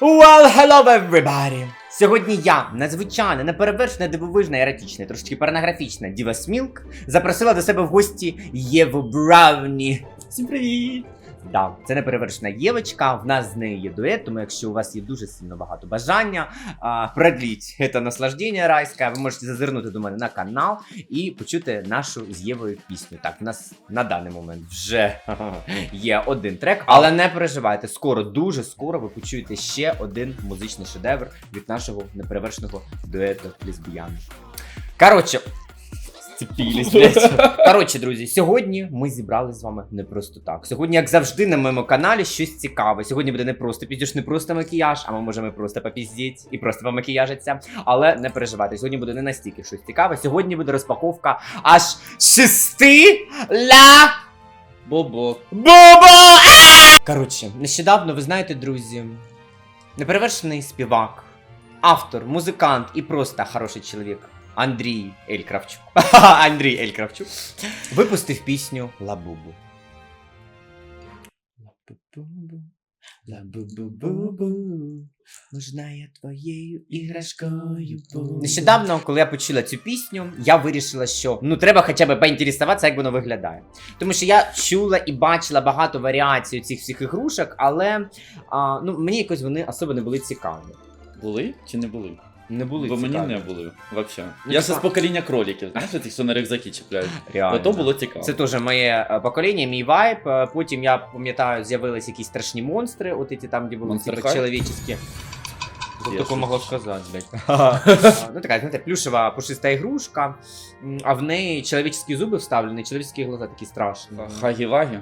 Well, hello everybody! Сьогодні я, надзвичайна, неперевершена, дивовижна, еротична, трошки порнографічна Діва Смілк, запросила до себе в гості Єву Бравні. Всім привіт! Да, це неперевершена Євочка, в нас з нею є дует, тому якщо у вас є дуже сильно багато бажання а, продліть це наслаждення райське, ви можете зазирнути до мене на канал і почути нашу з Євою пісню. Так, в нас на даний момент вже є один трек, але не переживайте, скоро, дуже скоро ви почуєте ще один музичний шедевр від нашого неперевершеного дуету лесбіян. Коротше. Сцепились, блядь. Коротше, друзі, сьогодні ми зібрали з вами не просто так. Сьогодні, як завжди, на моєму каналі щось цікаве. Сьогодні буде не просто підеш, не просто макіяж, а ми можемо просто попіздіть і просто помакіяжитися. Але не переживайте, сьогодні буде не настільки щось цікаве. Сьогодні буде розпаковка аж шести ла Бобо. Бобо! Коротше, нещодавно, ви знаєте, друзі, неперевершений співак, автор, музикант і просто хороший чоловік Андрій Ель Кравчук. Андрій Ель Кравчук випустив пісню лабубу, можна я твоєю іграшкою буду. Нещодавно, коли я почула цю пісню, я вирішила, що ну треба хоча б поінтересуватися, як воно виглядає. Тому що я чула і бачила багато варіацій цих всіх ігрушок, але а, ну, мені якось вони особо не були цікаві. Були чи не були? Не були Бо цікаві. мені не були. Вообще. Ну, Я ще з покоління кроліків, знаєш, тих, що на рюкзаки чіпляють. Реально. Ото було цікаво. Це теж моє е, покоління, мій вайб. Е, Потім я пам'ятаю, з'явились якісь страшні монстри, от ці там, де були Monster типу, High? чоловічські. Хто Я таке щось- могло сказати, блядь? А, Ну така, знаєте, плюшева пушиста ігрушка, м, а в неї чоловічські зуби вставлені, чоловічські глаза такі страшні. Хагі-вагі?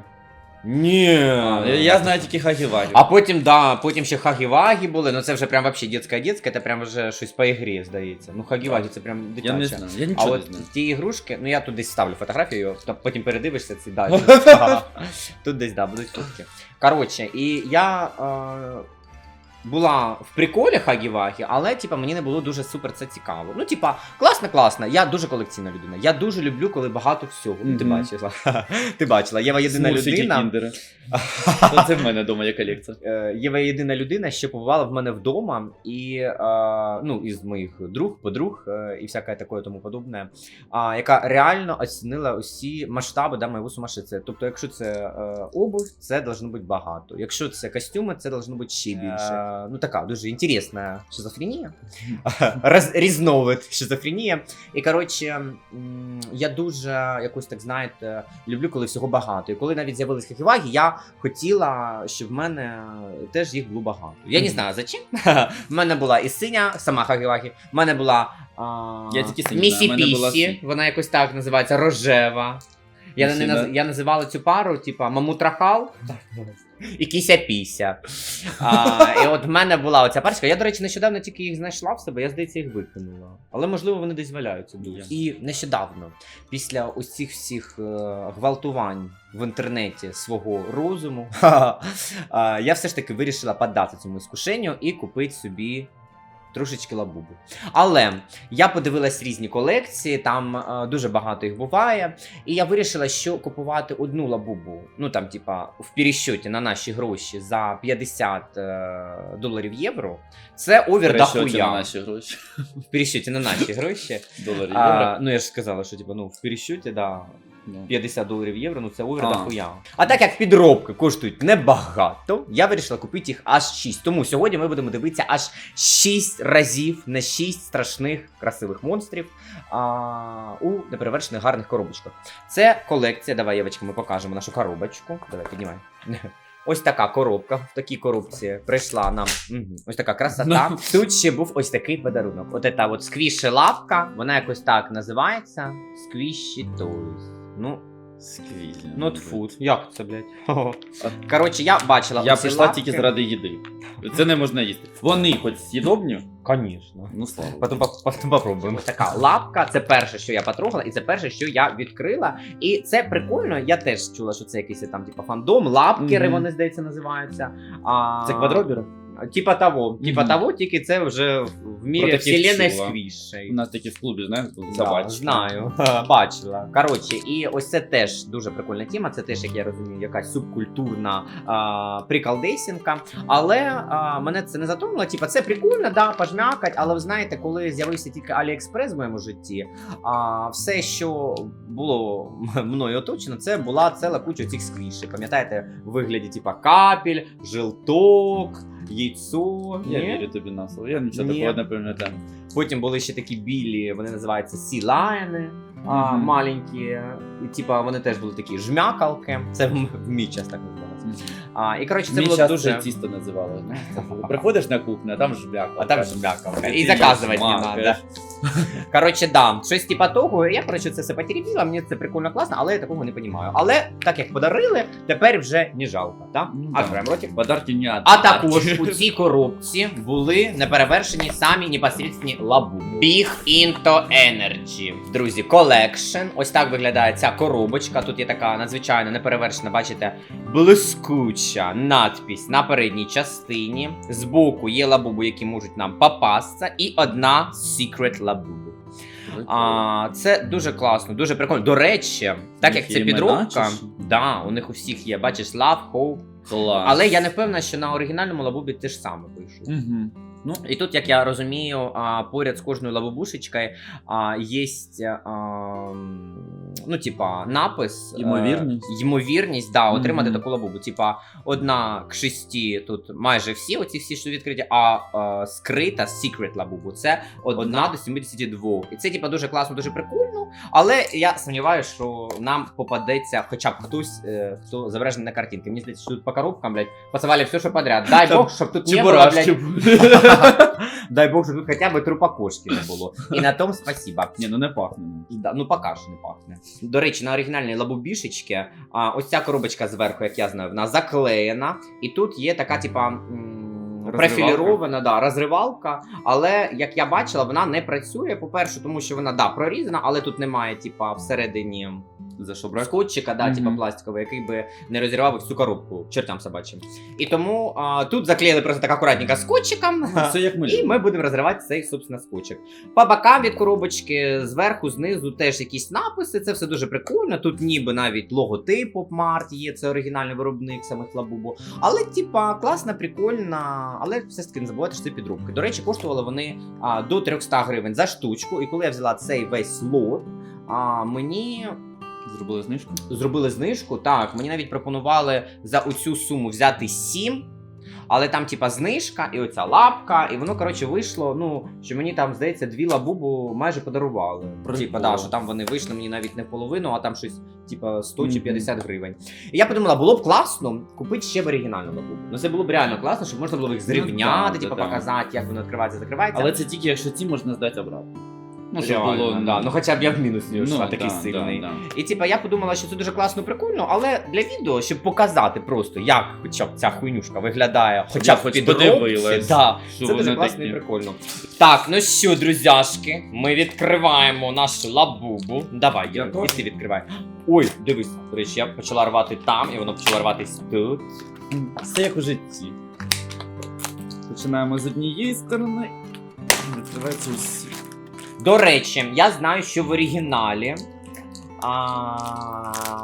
Ні. Я- Я знаю тільки хагі-вагі. А потім, да, потім ще хагі-вагі були, ну це вже прям вообще дітська дітська, це прям вже щось по ігрі, здається. Ну хагі-вагі це прям дитяче. Я не знаю, я А нічого не от знаю. ті ігрушки, ну я тут десь ставлю фотографію, то потім передивишся ці далі. Тут десь, да, будуть фотки. Коротше, і я е, була в приколі Хагі-Вагі, але типа, мені не було дуже супер це цікаво. Ну, типа, класно, класно. Я дуже колекційна людина. Я дуже люблю, коли багато всього. Ну, ти бачила. Ти бачила, Єва єдина Смурфики, людина. Це в мене вдома є колекція. Е, Єва єдина людина, що побувала в мене вдома, і е, ну, із моїх друг, подруг е, і всяке таке тому подобне, яка реально оцінила усі масштаби да, моєго сумасшедшия. Тобто, якщо це обувь, це должно бути багато. Якщо це костюми, це должно бути ще більше. Е, ну така дуже інтересна шизофренія. Різновид шизофренія. І коротше, я дуже якось так знаєте, люблю, коли всього багато. І коли навіть з'явились хаківаги, я хотіла, щоб в мене теж їх було багато. Я не знаю за чим. В мене була і синя, сама хаківагі, в мене була. А, Я тільки Місі Пісі, вона якось так називається, рожева. Я, не, я називала цю пару, типа, мамутрахал і кися піся. А, і от в мене була оця парочка. Я, до речі, нещодавно тільки їх знайшла в себе, я здається, їх викинула. Але можливо вони десь валяються дуже. І нещодавно, після ось цих всіх е, гвалтувань в інтернеті свого розуму, я все ж таки вирішила подати цьому іскушенню і купити собі. Трошечки лабубу. Але я подивилась різні колекції, там е, дуже багато їх буває. І я вирішила, що купувати одну лабубу, ну там, типа, в пересчеті на наші гроші за 50 е, доларів євро. Це овер Пересчоті на наші гроші. В пересчеті на наші гроші. Доларів А, євро. ну я ж сказала, що типа, ну, в пересчеті, да. 50 доларів євро, ну це овер А. дохуя. А так як підробки коштують небагато, я вирішила купити їх аж 6. Тому сьогодні ми будемо дивитися аж 6 разів на 6 страшних красивих монстрів а, у неперевершених гарних коробочках. Це колекція. Давай, Євочка, ми покажемо нашу коробочку. Давай, піднімай. Ось така коробка. В такій коробці прийшла нам ось така красота. Тут ще був ось такий подарунок. От ця от сквіші лапка, вона якось так називається. Squishy Toys. Ну, Сквізі. not food. Як це, блядь? Коротше, я бачила Я прийшла лапки. тільки заради їди. Це не можна їсти. Вони хоч з'їдобні, Конечно. ну слава. Богу. Потім, по- потім попробуємо. Така лапка, це перше, що я потрогала, і це перше, що я відкрила. І це прикольно. Я теж чула, що це якийсь там, типу, фандом, лапкери, Мгм. вони здається, називаються. А... Це квадробіри? Типа того, типа Мгм. того, тільки це вже в- мірі Про вселенной сквішей. У нас такі в клубі, знаєш, Да, знаю, бачила. Коротше, і ось це теж дуже прикольна тема. Це теж, як я розумію, якась субкультурна а, приколдесінка. Але а, мене це не затронуло. Типа, це прикольно, да, пожмякать, але ви знаєте, коли з'явився тільки Аліекспрес в моєму житті, а, все, що було мною оточено, це була ціла куча цих сквішей. Пам'ятаєте, в вигляді, типа капель, жилток, яйцо. Я Ні? вірю тобі на слово. Я нічого Ні. такого не пам'ятаю. Потім були ще такі білі, вони називаються сі-лайни. А, Мгм. маленькі, і типа вони теж були такі жмякалки. Це в, в мій час так називалося. А, і коротше, це Мій було час дуже. це тісто називали. Приходиш на кухню, а там жбяка. А там. Ти І заказувати не треба. Коротше, да, щось типа того. Я коротше це все потеребіла, мені це прикольно класно, але я такого не розумію. Але так як подарили, тепер вже не жалко? Ну, А да. прям ротик. Подарки не А також у цій коробці були неперевершені самі непосредственні лабу. Big Into Energy. Друзі, колекшн. Ось так виглядає ця коробочка. Тут є така надзвичайно неперевершена, бачите, блискуча надпись на передній частині. Збоку є лабубу, які можуть нам попасться, і одна Secret лабубу. А, це дуже класно, дуже прикольно. До речі, так як це підробка, да, у них у всіх є, бачиш, Love, Hope, Клас. але я не впевнена, що на оригінальному лабубі те ж саме пишу. Угу. Ну, І тут, як я розумію, поряд з кожною лабубушечкою а, є, ну, типа, напис. е, Ймовірність. ймовірність, да, отримати Мгм. таку лабубу. Типа, одна к шесті, тут майже всі, оці всі, що відкриті, а, а скрита secret лабубу. Це одна до 72. І це, типа, дуже класно, дуже прикольно. Але я сумніваюся, що нам попадеться хоча б хтось, е, хто зображений на картинці. Мені здається, що тут по коробкам, блядь, посували все, що подряд. Дай Бог, щоб тут не було, блядь. Дай Бог, щоб тут хоча б трупа кошки не було. І на тому спасіба. Ні, ну не пахне. ну. Да, ну поки що не пахне. До речі, на оригінальній лабубішечці, а, ось ця коробочка зверху, як я знаю, вона заклеєна. І тут є така, типа. м, Розривалка. Профілірована, да, розривалка, але як я бачила, вона не працює. По-перше, тому що вона да, прорізана, але тут немає, типа, всередині За що брак? скотчика, да, Мгм. типа пластиковий, який би не розірвав всю коробку чертям собачим. І тому а, тут заклеїли просто так акуратненько скотчиком. Все як ми. І ми будемо розривати цей, собственно, скотчик. По бокам від коробочки, зверху, знизу теж якісь написи. Це все дуже прикольно. Тут ніби навіть логотип Popmart є, це оригінальний виробник самих лабубу. Але, типа, класна, прикольна, але все ж таки не забувайте, що це підробки. До речі, коштували вони а, до 300 гривень за штучку. І коли я взяла цей весь лот, а, мені Зробили знижку. зробили знижку. Так, мені навіть пропонували за оцю суму взяти 7. Але там, типа, знижка, і оця лапка, і воно, коротше, вийшло. Ну, що мені там, здається, дві лабубу майже подарували. Типа, да, що там вони вийшли мені навіть не в половину, а там щось, типа, 100 чи Мгм. 50 гривень. І я подумала, було б класно купити ще в оригінальну лабубу. Ну це було б реально класно, щоб можна було їх зрівняти, да, типа, да, показати, як воно відкривається, закривається. Але це тільки якщо ці можна здати обратно. Ну, щоб Реально, було. да. ну хоча б я в мінус не йшла, ну, такий да, сильний. Да, да. І типа я подумала, що це дуже класно, прикольно, але для відео, щоб показати просто, як хоча б ця хуйнюшка виглядає, хоча б хоч подивилась, да, це дуже класно такі. і прикольно. Так, ну що, друзяшки, ми відкриваємо нашу лабубу. Давай, Я і ти відкривай. Ой, дивись, до речі, я почала рвати там, і воно почало рватись тут. Все як у житті. Починаємо з однієї сторони. Відкривається усі. До речі, я знаю, що в оригіналі а,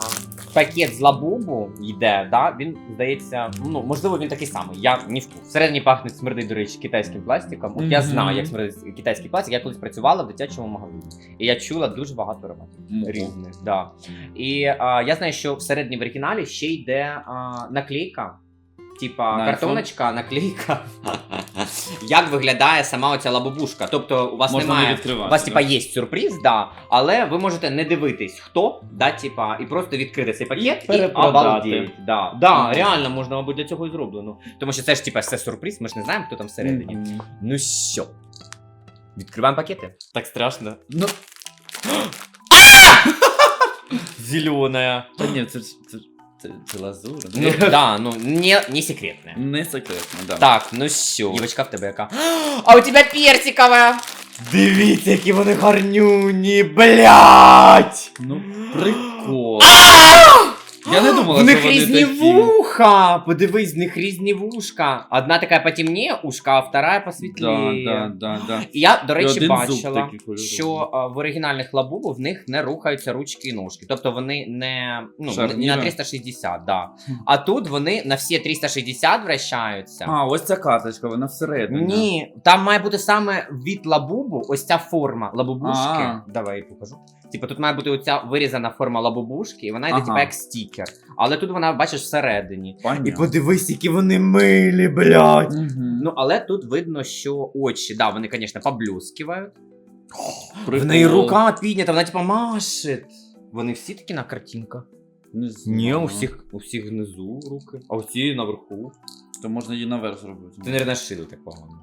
пакет з лабубу йде, да? він здається, ну можливо, він такий самий. Я не в. Всередині пахне смердить, до речі, китайським пластиком. От я Мгм. знаю, як смердить китайський пластик. Я колись працювала в дитячому магазині. І я чула дуже багато ароматів Мгм. різних. Да. І а, я знаю, що всередині в оригіналі ще йде а, наклейка. Типа На картоночка, наклейка. Як виглядає сама оця лабубушка? Тобто у вас Можна немає не у вас, типа, є сюрприз, да, але ви можете не дивитись, хто, да, типа, і просто відкрити цей пакет і, обалдеть. Да, да, Мгм. реально можна, мабуть, для цього і зроблено. Тому що це ж типа все сюрприз, ми ж не знаємо, хто там всередині. Мгм. Ну що? Відкриваємо пакети. Так страшно. Ну, Зелена. та ні, це, ж- це, ж- це, це лазур. Ну да, ну не, не секретне. Не секретно, да. Так, ну що. Дівочка в тебе яка. А у тебе персикова! Дивіться, які вони гарнюні, блять! Ну, прикол. Я не думала, В них що вони різні такі. Вуха! Подивись, в них різні вушка. Одна така потемніє ушка, а вторая Да, посвітліє. да, да, да. І я, до речі, бачила, що а, в оригінальних лабубу в них не рухаються ручки і ножки. Тобто вони не, ну, не на 360, да. А тут вони на всі 360 вращаються. А, ось ця карточка, вона всередині. Ні, там має бути саме від лабубу, ось ця форма лабубушки. А. Давай я покажу. Типу, тут має бути оця вирізана форма лабубушки, і вона йде Ага. типу як стікер. Але тут вона, бачиш, всередині. Понятно. І подивись, які вони милі, блядь. Мгм. Ну, але тут видно, що очі, да, вони, звісно, поблескивають. В неї рука піднята, вона типа машить. Вони всі такі на картинках. Не знаю. Ні, у всіх, у всіх внизу руки, а у всі наверху. То можна її наверх зробити. Ти, наверное, шили так погано.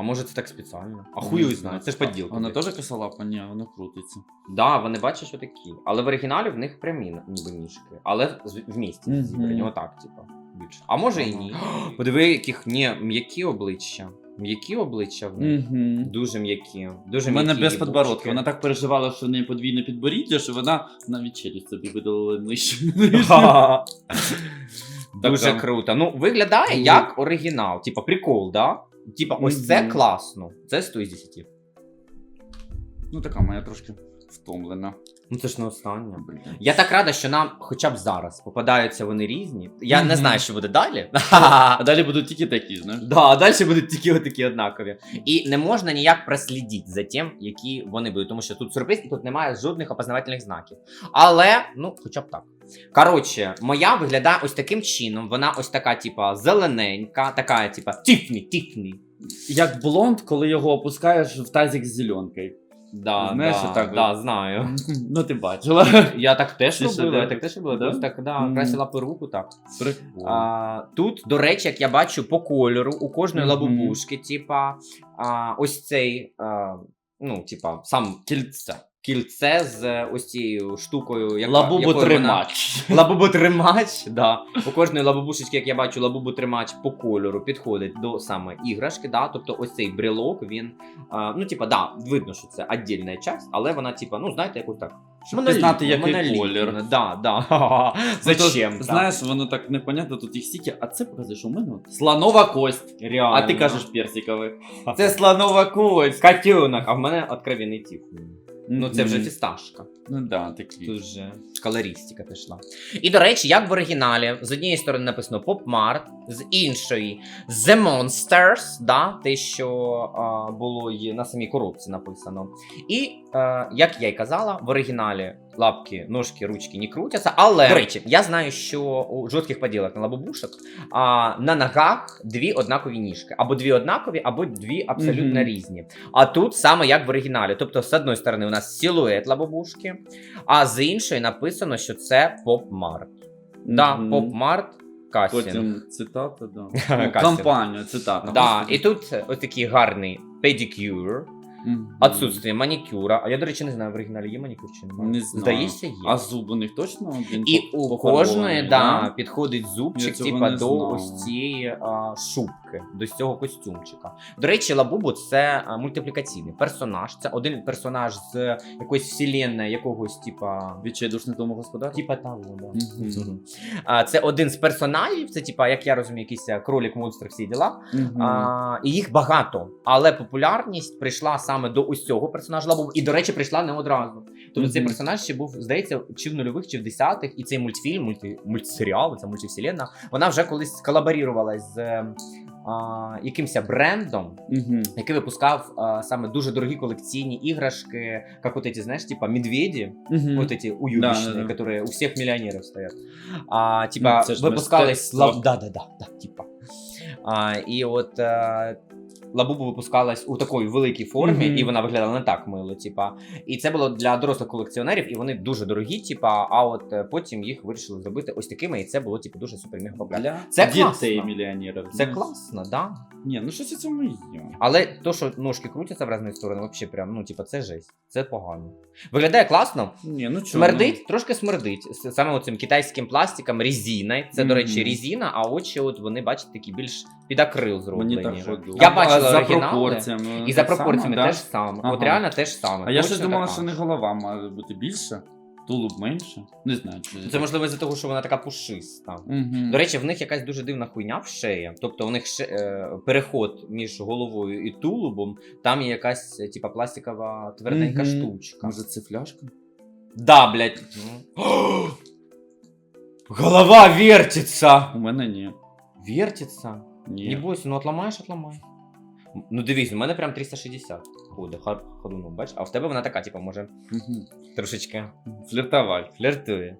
А може це так спеціально? А хуй його знає, це ж поділка. Вона теж косолапа? Ні, вона крутиться. Да, вони бачиш отакі. Але в оригіналі в них прямі ніби ніжки. Але з- в місті Мгм. зібрані, отак, типа. Більше. А може і ні. Подиви, яких ні, м'які обличчя. М'які обличчя в них. Угу. Дуже м'які. Дуже У мене м'які без подбородка. Вона так переживала, що в неї подвійне підборіддя, що вона навіть челюсть собі видалила нижче. Дуже Така. круто. Ну, виглядає як оригінал. Типа прикол, да? Типа, ось це Мгм. класно. Це 100 із 10. Ну така моя трошки втомлена. Ну це ж не остання. Блін. Я так рада, що нам хоча б зараз попадаються вони різні. Я не Мгм. знаю, що буде далі. А далі будуть тільки такі, знаєш. Да, а далі будуть тільки отакі однакові. І не можна ніяк прослідити за тим, які вони будуть, тому що тут сюрприз і тут немає жодних опознавательних знаків. Але, ну, хоча б так. Коротше, моя виглядає ось таким чином. Вона ось така, типа, зелененька, така, типа, тіфні, тіфні. Як блонд, коли його опускаєш в тазик з зеленкою. Да, Знаєш, да, отак да, знаю. Ну ти бачила. Я так теж робила, я так теж робила. Да? Так, да, Мгм. красила перуку, так. А, тут, до речі, як я бачу, по кольору у кожної Мгм. лабубушки, типа, а, ось цей, а, ну, типа, сам Кільце. Кільце з е, ось цією штукою, яка, Лабубу якою вона- Лабубу-тримач, да. У кожної лабубушечки, як я бачу, лабубу-тримач по кольору підходить до саме іграшки, да. Тобто ось цей брелок, він, а, ну, типа, да, видно, що це віддільна часть, але вона, типа, ну, знаєте, якось так. Щоб пізнати, який монолітна, колір. Да, да. Зачем? Так? Знаєш, воно так непонятно, тут їх стільки, а це показує, що у мене от слонова кость. Реально. А ти кажеш персиковий. Це слонова кость. Котенок, а в мене откровенний тип. Ну, це вже фісташка. Ну да, такі. Тут вже колористика пішла. І до речі, як в оригіналі, з однієї сторони написано Pop Mart, з іншої The Monsters, да, те, що а, було і на самій коробці написано. І а, як я й казала, в оригіналі лапки, ножки, ручки не крутяться. Але до речі, я знаю, що у жорстких поділок на лабобушок а, на ногах дві однакові ніжки. Або дві однакові, або дві абсолютно Мгм. різні. А тут саме як в оригіналі. Тобто, з одної сторони, у нас силует лабобушки, а з іншої написано, що це поп-март. Да, Мгм. поп-март кастинг. Потім цитата, да. Ну. Компанія, цитата. Да, і тут ось такий гарний педикюр. Отсутствие манікюра. А я, до речі, не знаю, в оригіналі є манікюр чи немає. Не знаю. Здається, є. А зуб у них точно один І у пофарбований, кожної да, підходить зубчик, цього типа не до знав. ось цієї а, шубки, до цього костюмчика. До речі, Лабубу це мультиплікаційний персонаж. Це один персонаж з якоїсь вселенної, якогось, типа. Відчайдушний тому господар? Типа того, да. А, це один з персонажів, це типа, як я розумію, якийсь кролік, монстр, всі діла. А, і їх багато. Але популярність прийшла саме до ось цього персонажа Лабубу. І, до речі, прийшла не одразу. Тобто цей персонаж ще був, здається, чи в нульових, чи в десятих, і цей мультфільм, мульти, мультсеріал, ця мультивселенна, вона вже колись колаборірувалась з е, а, якимось брендом, Мгм. який випускав а, саме дуже дорогі колекційні іграшки, як от эти, знаєш, типа медведі, Мгм. вот эти уюточные, Да, да, да. которые у всех миллионеров стоят. А, типа, Ну, це ж выпускались... мистецтво. Лаб... Да, да, да, да, типа. А, і от е, Лабубу випускалась у такій великій формі, Мгм. і вона виглядала не так мило, типа. І це було для дорослих колекціонерів, і вони дуже дорогі, типа, а от е, потім їх вирішили зробити ось такими, і це було, типу, дуже супер мега популярно. Це дітей мільйонерів. Це Ну, класно, да. Ні, ну щось у цьому є. Але то, що ножки крутяться в різні сторони, вообще прям, ну, типа, це жесть. Це погано. Виглядає класно, Ні, ну чого? Смердить, трошки смердить. Саме оцим китайським пластиком, резиною. Це, до речі, резина, а очі, от вони, бачите, такі більш під акрил Ну, зроблені. мені так. Я А бачила за оригінали, пропорціями. І за так само, пропорціями да? теж саме. Ага. От реально теж саме. А я ще Точно думала, така. що не голова має бути більше. тулуб менше. Не знаю, чи Це можливо з-за того, що вона така пушиста. Угу. До речі, в них якась дуже дивна хуйня в шиї. Тобто у них ше, е, переход між головою і тулубом, там є якась, е, типа, пластикова тверденька Мгм. штучка. Може це фляжка? Да, блядь. Голова вертится. У мене ні. Вертится? Ні. Не бойся, ну отломаєш, отломай. Ну дивись, у мене прям 360 ходить, хар- ходуном, бач, а в тебе вона така, типу, може, трошечки Фліртувати. фліртує.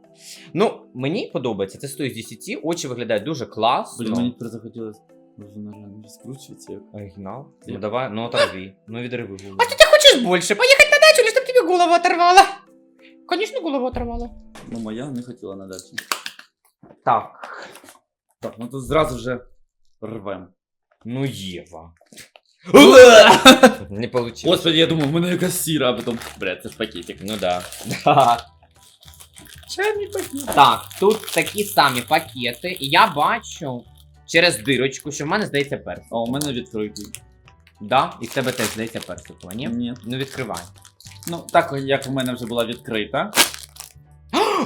Ну, мені подобається, це 100 з 10, очі виглядають дуже класно. Блін, мені тепер захотілося. Може, вона як. Оригінал? Ну давай, ну оторви. Ну відриви голову. А ти хочеш більше? Поїхати на дачу, лиш щоб тобі голову оторвала. Конечно, голову оторвала. Ну, моя не хотіла на дачі. Так. Так, ну тут зразу вже рвем. Ну, Єва. Не получилось. Господи, я думав, в мене якась сіра, а потім. Бля, це ж пакетик. Ну да. да. Чайний пакетик. Так, тут такі самі пакети, і я бачу через дирочку, що в мене здається персик. А у мене відкритий. Да? І в тебе теж здається персик, ні? Ні. Ну відкривай. Ну, так як у мене вже була відкрита.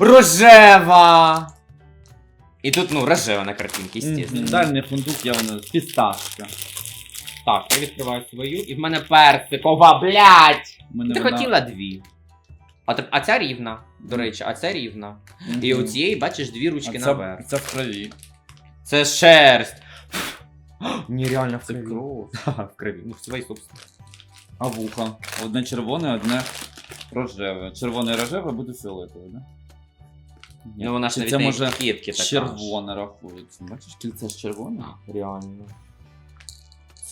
Рожева! І тут, ну, рожева на картинці, естественно. Дальний фундук я вона фісташка. Так, я відкриваю свою, і в мене персикова, блядь! Мене Ти вона- хотіла дві. А, а ця рівна, до речі, а ця рівна. Мгм. І у цієї, бачиш, дві А ручки ця, наверх. ця в крові. Це шерсть. Нереально в Це крові. кров. Ха, в крові. Ну, в своїй собственно. А вуха. Одне червоне, одне рожеве. Червоне і рожеве буде фіолетове, да? Ні. Ну вона ж Чи навіть це на може етикетки така. ж. червоне рахується. Бачиш, кільце ж червоне? Реально.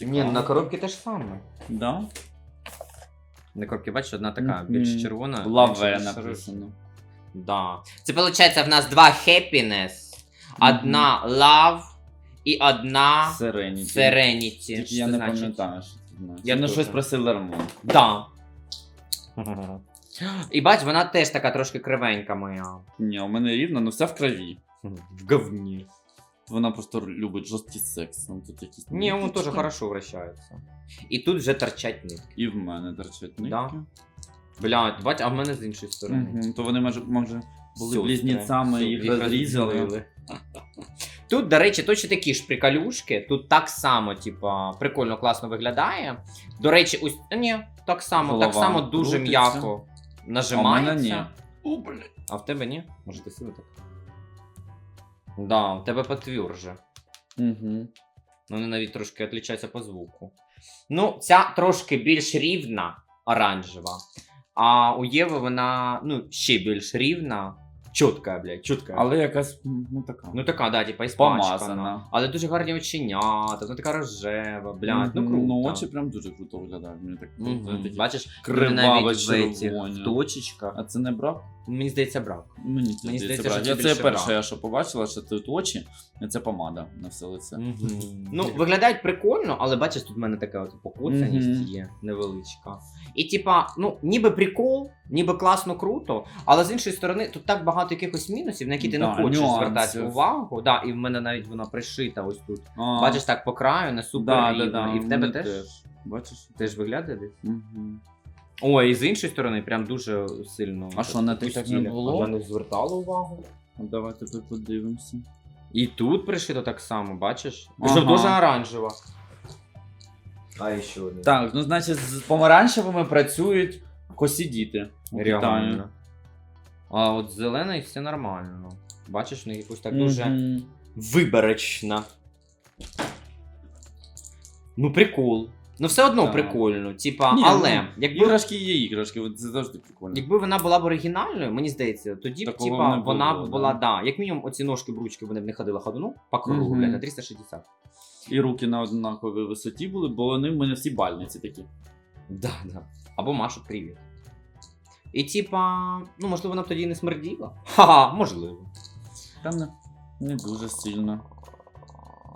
Ні, на коробці те ж саме. Да? На коробці, бачиш, одна така, Мгм. більш червона. Лаве більш написано. Да. Це виходить, в нас два happiness, одна love і одна Serenity. serenity. Тільки Що я це не значить? пам'ятаю, що це значить. Я Я не теж. щось про Sailor Moon. Да. І бач, вона теж така трошки кривенька моя. Ні, у мене рівно, але вся в крові. В говні. Вона просто любить жорсткий секс. Там тут якісь Не, он ниточки. хорошо вращается. І тут вже торчать нитки. І в мене торчать нитки. Да. Блядь, бать, а в мене з іншої сторони. Мгм, То вони може, може були Сестри. близнецами, Все, їх розрізали. Тут, до речі, точно такі ж приколюшки. Тут так само, типа, прикольно, класно виглядає. До речі, ось. Ні, так само, так Голова само дуже крутиться. м'яко нажимається. А в мене ні. О, блядь. А в тебе ні? Може ти сили так? Да, у тебе потверже. Угу. Вони навіть трошки відрізняються по звуку. Ну, ця трошки більш рівна, оранжева. А у Єви вона, ну, ще більш рівна. Чітка, блядь, чітка. Але якась, ну така. Ну така, да, типа іспанська. Помазана. Але дуже гарні оченята, вона така рожева, блядь, ну круто. Ну, очі прям дуже круто виглядають. Мені так Мгм. такі Бачиш, вони навіть в точечках. А це не брак? Мені здається, брак. Мені, Мені здається, брак. що Я це це перше, брак. я що побачила, що тут очі, і це помада на все лице. Ну, виглядають прикольно, але бачиш, тут в мене така от покуцаність Мгм. є невеличка. І типа, ну, ніби прикол, ніби класно круто, але з іншої сторони, тут так багато якихось мінусів, на які ти Да, не хочеш нюансів. звертати увагу. Да, і в мене навіть вона пришита ось тут. А, Бачиш так по краю, не супер да, рівно. да, да, і в тебе вони теж, Бачиш? теж виглядає десь. Угу. Ой, і з іншої сторони, прям дуже сильно. А що, на тих так не було? А Я не звертала увагу. Давай тепер подивимося. І тут пришито так само, бачиш? Ага. Що дуже оранжева. А ще один. Так, ну значить, з помаранчевими працюють косі діти. у Китаї. Реально. А от зелений все нормально. Бачиш, в них якось так дуже Мгм. виборочно. Ну, прикол. Ну, все одно Так. прикольно. Типа, Ні, але ну, якби, Іграшки є іграшки, от це завжди прикольно. якби вона була б оригінальною, мені здається, тоді б Такого типа, не було, вона б да. була, да. Як мінімум, оці ножки бручки вони б не ходили ходуну по кругу, Мгм. блядь, на 360. І руки на однаковій висоті були, бо вони в мене всі бальниці такі. Да, да. Або Машу привіт. І типа, ну можливо, вона б тоді не смерділа. Ха-ха, можливо. Там не, не дуже сильно.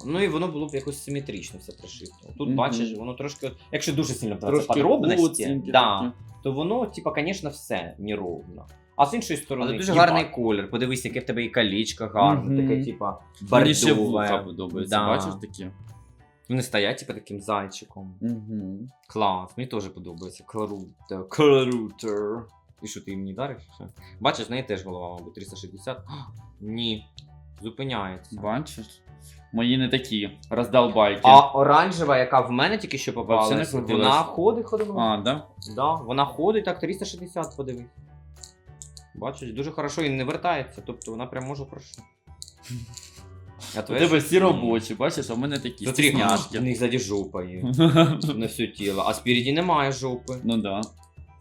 Ну і воно було б якось симетрично все пришито. Тут Мгм. бачиш, воно трошки, от- якщо дуже сильно Трошки подробності, да, то воно, типа, звісно, все неровно. А з іншої сторони, Але дуже їбать. гарний колір. Подивись, яке в тебе і колічко гарне, Мгм. таке, типа, Мені ще вуха подобається, Да. бачиш такі? Вони стоять, типа, таким зайчиком. Угу. Клас, мені теж подобається. Круто. Круто. І що ти їм не дариш? Бачиш, в неї теж голова, мабуть, 360. Ні. Зупиняється. Бачиш? Мої не такі. Роздолбайки. А оранжева, яка в мене тільки що Вообще не попалась, крутилась. вона ходить, ходить. А, да? Да, вона ходить так 360 подивись. Бачиш, дуже хорошо і не вертається, тобто вона прям може хорошо. А У твоя тебе всі робочі, бачиш, а в мене такі у стісняшки. них ззаді жопа є на все тіло, а спереді немає жопи. Ну да.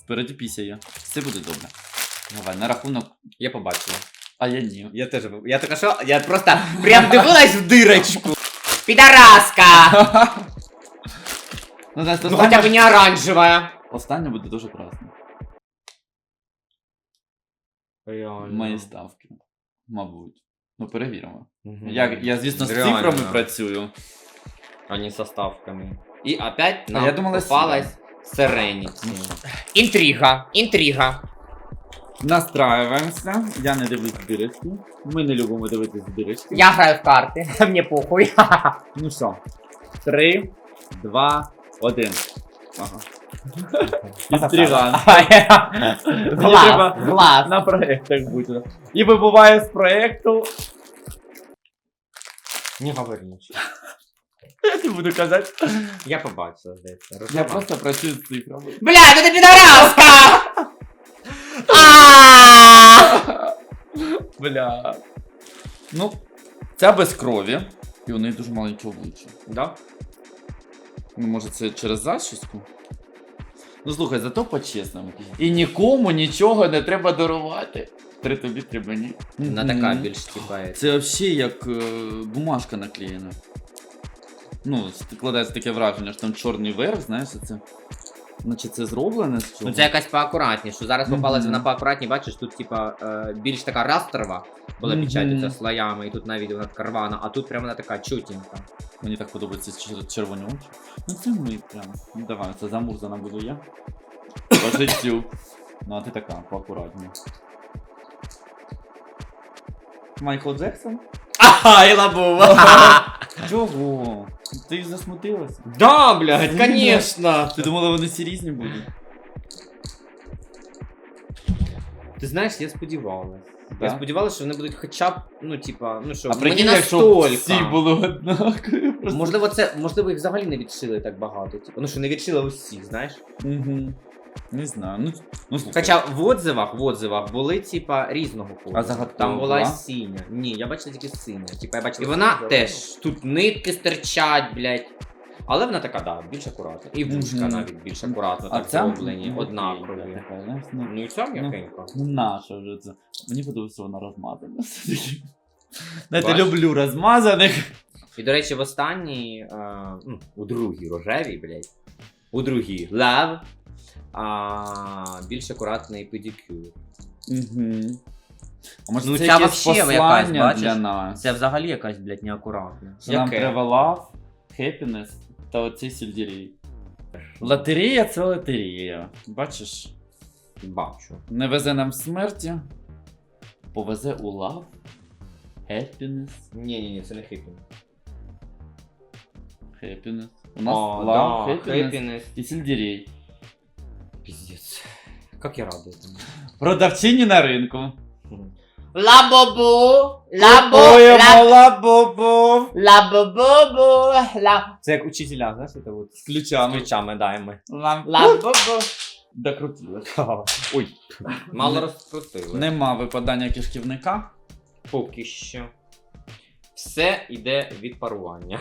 Спереді піся є. Все буде добре. Давай, на рахунок. Я побачила. А я ні. Я теж. Я така що, я просто прям дивилась в дирочку. Підараска! Ну, знаєш, Ну хоча б не оранжева. Останнє буде дуже красно. Мої ставки. Мабуть. Ну, перевіримо. Я, я звісно, з Реально. цифрами працюю. а не со ставками. И опять А нам я думала, попалась Serenity. Інтрига, інтрига. Настраиваємося. Я не дивлюсь дирочки. Ми не любимо дивитись дирочки. Я граю в карти, мені похуй. Ну що, три, два, один. Ага. Інтриган. Мені треба глаз. на проєктах бути. І вибуває з проєкту. Не говори нічого. Я не буду казати. Я побачила, здається. Я просто працюю з цифрами. Бля, ну ти підараска! Бля. Ну, ця без крові. І у неї дуже маленьке обличчя. Да? Ну, може, це через зачіску? Ну слухай, зато по-чесному. І нікому нічого не треба дарувати. Три тобі, три мені. Вона така більш тіпає. Це взагалі як е, бумажка наклеєна. Ну, складається таке враження, що там чорний верх, знаєш, це. Наче це зроблене з чого. Ну це якась поакуратніше. Зараз попалась Мгм. вона поакуратні, бачиш, тут типа е, більш така растрова була печать оця слоями, і тут навіть вона така рвана, а тут прям вона така чутенька. Мені так подобаються чер- червоні очі. Ну це ми прям. Ну давай, це замурзана буду я. По життю. Ну а ти така, поакуратніше. Майкл Джексон? Ага, і лабув! Чого? Ти засмутилася? Да, блядь, конечно! Ти думала, вони всі різні будуть? Ти знаєш, я сподівалась. Да? Я сподівалася, що вони будуть хоча б, ну, типа, ну що, А ну, прикинь, не якщо настільки. всі були однакові. просто. Можливо, це, можливо, їх взагалі не відшили так багато. Типу, ну що не відшили усіх, знаєш? Мгм. Не знаю. Ну, ну слухай. Хоча в отзивах, в отзивах були, типа, різного кольору. А загадкова Там була була? синя. Ні, я бачила тільки синя. Типа, я бачила. І вона теж. Тут нитки стирчать, блядь. Але вона така, да, більш акуратна. І вушка Мгм. навіть більш акуратно, А так ця зроблені, ну, однакові. окей, така, знаєш, ну, Ну і ця Ну. м'якенька. Ну наша вже це. Мені подобається вона розмазана. все-таки. Знаєте, люблю розмазаних. І, до речі, в останній, е, ну, у другій рожевій, блядь, у другій лав, а, більш акуратний педикюр. Угу. А може Ну, це ця якесь вообще якась, послання бачиш? для нас? Це взагалі якась, блядь, неакуратна. Що нам треба love, happiness та оцей сельдерей. Лотерея це лотерея. Бачиш, Бачу. не везе нам смерті, повезе у love, happiness, Ні, ні, ні, це не хипінг. happiness. У нас love, happiness і сельдерей. Пиздец. Как я радий. Продавчині на ринку. Лабобу, Купуємо лабобу. лабобу, ла. Це як учителя, знаєш, це от З ключами. ключами даємо. Лам... Лабобу. Докрутилось. Ой, мало розкрутили. Нема випадання кишківника. Поки що. Все йде від парування.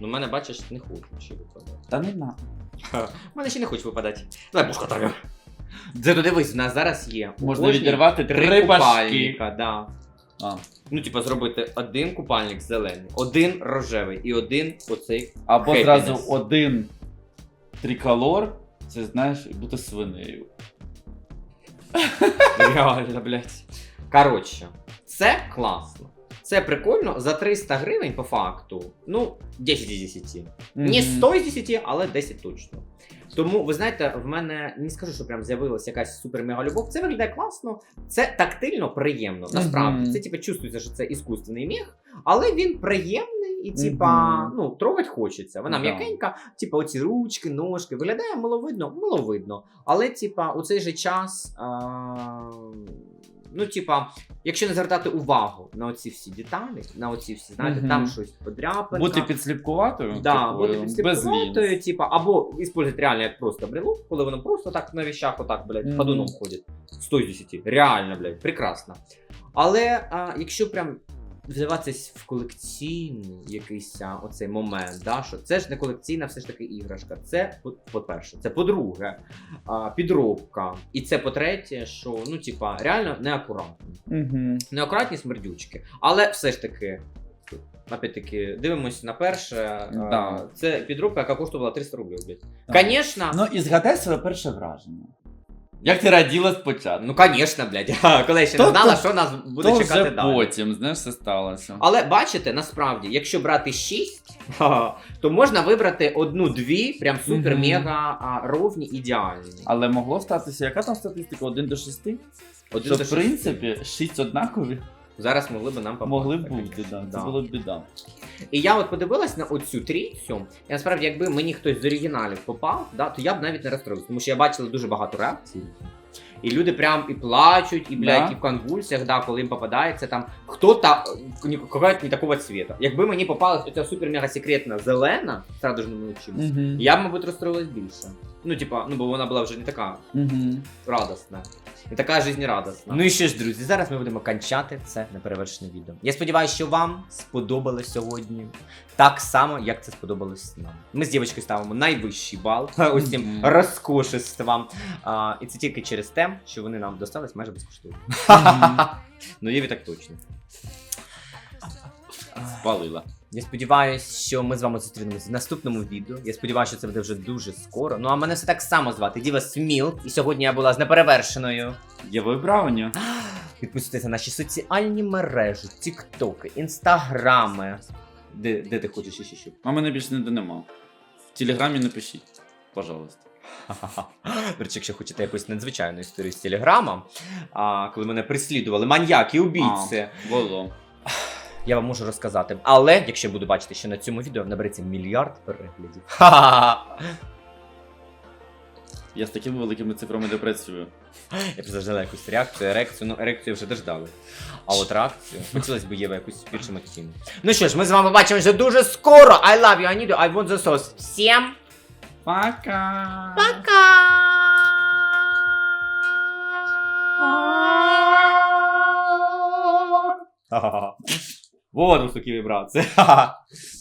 Ну, в мене, бачиш, не хочу ще випадати. Та не У мене ще не хоче випадати. Давай пушка там. Зато дивись, в нас зараз є. у Можна кожній відірвати три башки. купальника, да. А. Ну, типа, зробити один купальник зелений, один рожевий і один оцей. Або Happiness. зразу один триколор, це знаєш, бути свинею. Реально, блядь. Коротше, це класно. Це прикольно. За 300 гривень по факту. Ну, 10 із 10. Не 100 із 10, але 10 точно. Тому, ви знаєте, в мене не скажу, що прям з'явилася якась супер мега любов. Це виглядає класно, це тактильно приємно. Насправді, Мгм. це типу чувствується, що це іскусственний мех, але він приємний. і типа, Мгм. ну, трогать хочеться. Вона Да. м'якенька, типа, оці ручки, ножки. Виглядає миловидно, миловидно. Але, типа, у цей же час. А... Ну, типа, якщо не звертати увагу на оці всі деталі, на оці всі, знаєте, Мгм. там щось подряпинка. Бути підсліпкуватою, Да, такою, бути без лінз. типа, або использовать реально як просто брелок, коли воно просто так на віщах, отак, блядь, Мгм. ходуном ходить. 100 з 10. Реально, блядь, прекрасно. Але а, якщо прям вдаватися в колекційний якийсь оцей момент, да, що це ж не колекційна все ж таки іграшка. Це, по- по-перше, це по-друге, підробка. І це по-третє, що ну, типа, реально неакуратно. Мгм. Неакуратні смердючки. Але все ж таки. Опять-таки, дивимося на перше. Да. Це підробка, яка коштувала 300 рублів. Так. Ну і згадай своє перше враження. Як ти раділа спочатку? Ну, звісно, блядь. Коли я ще не То- знала, то- що нас буде То чекати вже далі. потім, знаєш, все сталося. Але бачите, насправді, якщо брати 6, то можна вибрати одну-дві, прям супер-мега а, ровні, ідеальні. Але могло статися, яка там статистика? 1 до 6? Один Що, до в шести. принципі, 6 однакові Зараз могли б нам попасти. могли б бути, да. Да. Це було б біда. І я от подивилась на оцю трійцю, і насправді, якби мені хтось з оригіналів попав, да, то я б навіть не розстроївся, тому що я бачила дуже багато реакцій. І люди прям і плачуть, і блядь, Да. і в конвульсіях, да, коли їм попадається там хто-то когось не такого цвіта. Якби мені попалась оця супер-мега секретна зелена, ж не научилась, Угу. я б, мабуть, розстроїлась більше. Ну, типа, ну бо вона була вже не така Угу. радосна. Не така жизнерадосна. Ну і що ж, друзі, зараз ми будемо кончати це неперевершене відео. Я сподіваюся, що вам сподобалось сьогодні так само, як це сподобалось нам. Ми з дівчинкою ставимо найвищий бал ось цим Мгм. розкошествам. А, і це тільки через те, що вони нам достались майже безкоштовно. Ну, Єві так точно. Спалила. Я сподіваюся, що ми з вами зустрінемося в наступному відео. Я сподіваюся, що це буде вже дуже скоро. Ну а мене все так само звати Діва Смілк. І сьогодні я була з неперевершеною. Євою Брауні. Підписуйтесь на наші соціальні мережі, тіктоки, інстаграми. Де, де ти хочеш ще що? А мене більше ніде нема. В телеграмі напишіть, пожалуйста. До речі, якщо хочете якусь надзвичайну історію з телеграма, а, коли мене переслідували маньяки, убійці, А, Було. я вам можу розказати. Але якщо буду бачити, що на цьому відео набереться мільярд переглядів. Я з такими великими цифрами не працюю. Я б заждала якусь реакцію, ерекцію. Ну, ерекцію вже дождали. А от реакцію хотілося б Єва якусь більш емоційну. Ну що ж, ми з вами побачимося дуже скоро. I love you, I need you, I want the sauce. Всім Пока! пока! Вот суки, вібрації.